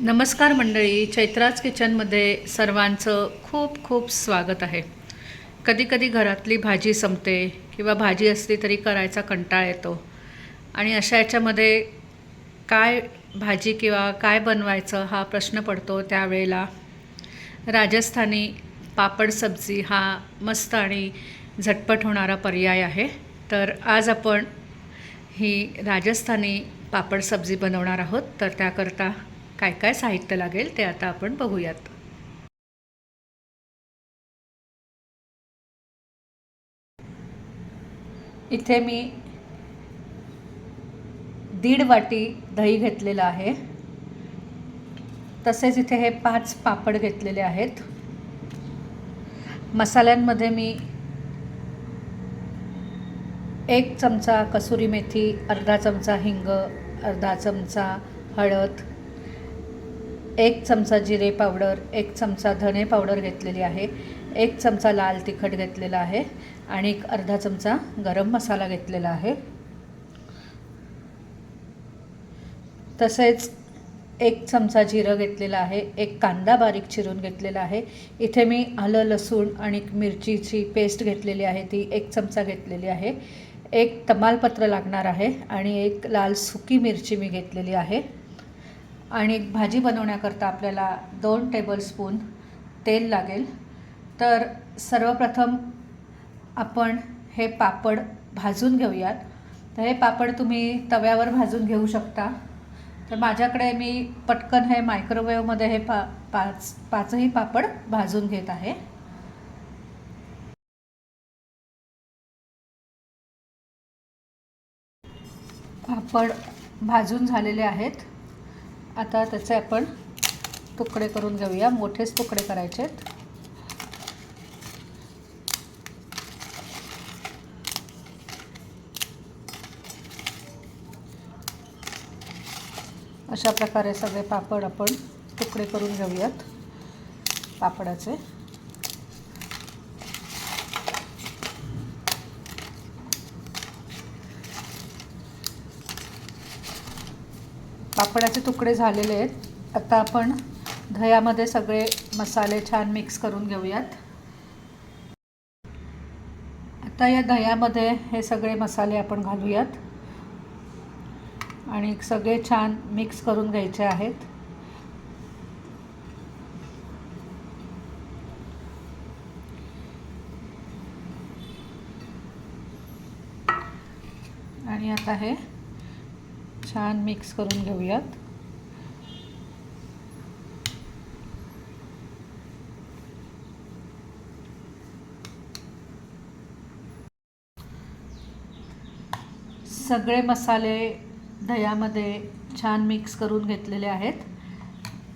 नमस्कार मंडळी चैत्राज किचनमध्ये सर्वांचं खूप खूप स्वागत आहे. कधी कधी घरातली भाजी संपते किंवा भाजी असली तरी करायचा कंटाळ येतो. आणि अशा याच्यामध्ये काय भाजी किंवा काय बनवायचं हा प्रश्न पडतो त्यावेळेला राजस्थानी पापड सब्जी हा मस्त आणि झटपट होणारा पर्याय आहे. तर आज आपण ही राजस्थानी पापड सब्जी बनवणार आहोत. तर त्याकरता काय काय साहित्य लागेल ते आता आपण बघूयात. इथे मी दीड वाटी दही घेतलेलं आहे. तसेच इथे हे पाच पापड घेतलेले आहेत. मसाल्यांमध्ये मी एक चमचा कसुरी मेथी अर्धा चमचा हिंग अर्धा चमचा हळद एक चमचा जिरे पावडर एक चमचा धने पावडर घेतलेली आहे एक चमचा लाल तिखट घेतलेला आहे आणि एक अर्धा चमचा गरम मसाला घेतलेला आहे. तसेच एक चमचा जिरं घेतलेला आहे एक कांदा बारीक चिरून घेतलेला आहे. इथे मी आलं लसूण आणि मिरचीची पेस्ट घेतलेली आहे ती एक चमचा घेतलेली आहे. एक तमालपत्र लागणार आहे आणि एक लाल सुकी मिरची मी घेतलेली आहे. आणि एक भाजी बनवण्याकरता आपल्याला दोन टेबलस्पून तेल लागेल. तर सर्वप्रथम आपण हे पापड भाजून घेऊयात. तर हे पापड तुम्ही तव्यावर भाजून घेऊ शकता. तर माझ्याकडे मी पटकन हे मायक्रोवेवमध्ये हे पा पाच पाचही पापड भाजून घेत आहे. पापड भाजून झालेले आहेत. आता त्याचे आपण तुकडे करून घेऊया. मोठेच तुकडे करायचे आहेत. अशा प्रकारे सगळे पापड आपण तुकडे करून घेऊयात पापडाचे. पापडाचे तुकडे झालेले आहेत. आता आपण दह्यामध्ये सगळे मसाले छान मिक्स करून घेऊयात. आता या दह्यामध्ये हे सगळे मसाले आपण घालूयात. आणि सगळे छान मिक्स करून घ्यायचे आहेत. आणि आता हे छान मिक्स करून घेऊयात. सगळे मसाले दह्यामध्ये छान मिक्स करून घेतलेले आहेत.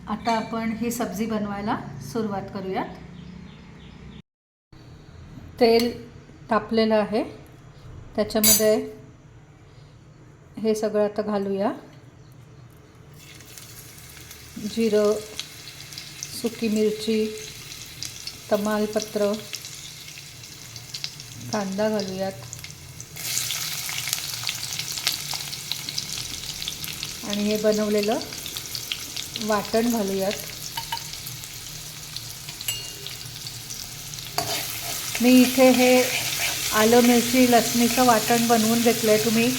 आता आपण ही सब्जी बनवायला सुरुवात करूयात. तेल तापलेलं आहे. त्याच्यामध्ये हे सगळं आता घालूया. जिरं सुकी मिरची तमालपत्र कांदा घालूयात. आणि हे बनवलेलं वाटण घालूयात. मी इथे हे आलं मिरची लसणीचं वाटण बनवून घेतलं आहे तुम्ही.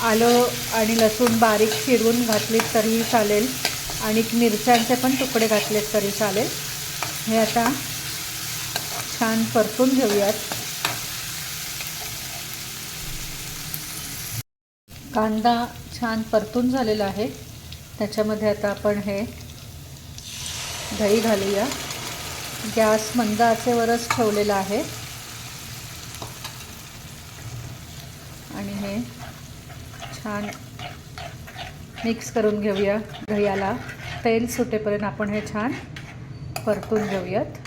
आलं आणि लसूण बारीक चिरून घातलीत तरीही चालेल. आणि मिरच्यांचे पण तुकडे घातलेत तरी चालेल. हे आता छान परतून घेऊयात. कांदा छान परतून झालेला आहे. त्याच्यामध्ये आता आपण हे दही घालूया. गॅस मंद आचेवरच ठेवलेला आहे आणि हे छान मिक्स करून घेऊया दह्याला. तेल सुटेपर्यंत आपण हे छान परतून घेऊयात.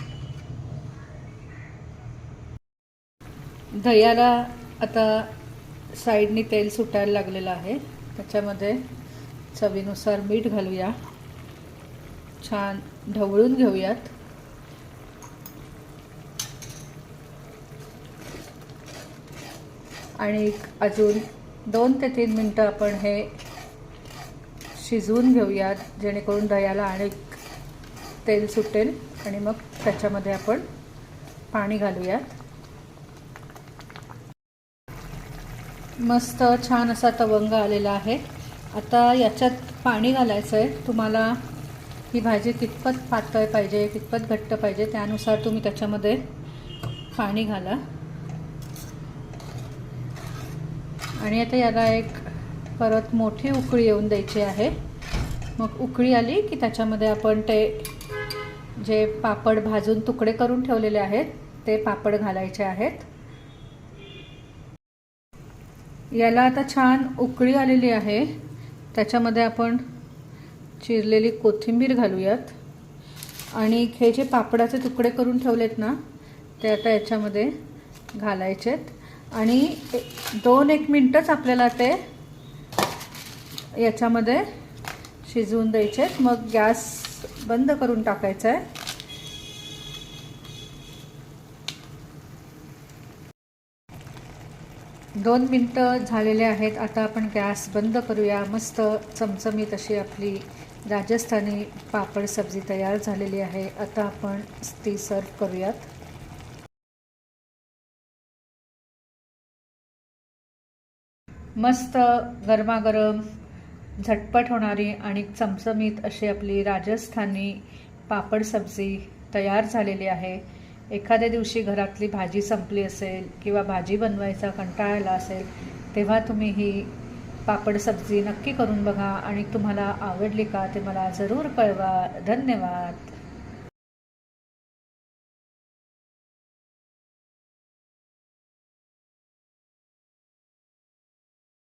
दह्याला आता साईडनी तेल सुटायला लागलेलं आहे. त्याच्यामध्ये चवीनुसार मीठ घालूया. छान ढवळून घेऊयात. आणि अजून दोन ते तीन मिनटं आपण हे शिजवून घेऊयात जेणेकरून दह्याला आणि तेल सुटेल आणि मग त्याच्यामध्ये आपण पाणी घालूयात. मस्त छान असा तवंग आलेला आहे. आता याच्यात पाणी घालायचं आहे तुम्हाला ही भाजी कितपत पातळ पाहिजे कितपत घट्ट पाहिजे त्यानुसार तुम्ही त्याच्यामध्ये पाणी घाला. आणि आता याला एक परत मोठी उकळी येऊन द्यायची आहे. मग उकळी आली की त्याच्यामध्ये आपण ते जे पापड भाजून तुकडे करून ठेवलेले आहेत ते पापड घालायचे आहेत. याला आता छान उकळी आलेली आहे. त्याच्यामध्ये आपण चिरलेली कोथिंबीर घालूयात. आणि हे जे पापडाचे तुकडे करून ठेवलेत ना ते आता याच्यामध्ये घालायचेत. आणि दोन एक मिनटंच आपल्याला ते याच्यामध्ये शिजवून द्यायचे मग गॅस बंद करून टाकायचा आहे. दोन मिनटं झालेले आहेत. आता आपण गॅस बंद करूया. मस्त चमचमीत अशी आपली राजस्थानी पापड सब्जी तयार झालेली आहे. आता आपण ती सर्व करूयात. मस्त गरमागरम झटपट होणारी आणि चमचमीत अशी आपली राजस्थानी पापड सब्जी तयार झालेली आहे. एखाद्या दिवशी घरातली भाजी संपली असेल किंवा भाजी बनवायचा कंटाळायला असेल तेव्हा तुम्ही ही पापड सब्जी नक्की करून बघा आणि तुम्हाला आवडली का ते मला जरूर कळवा. धन्यवाद.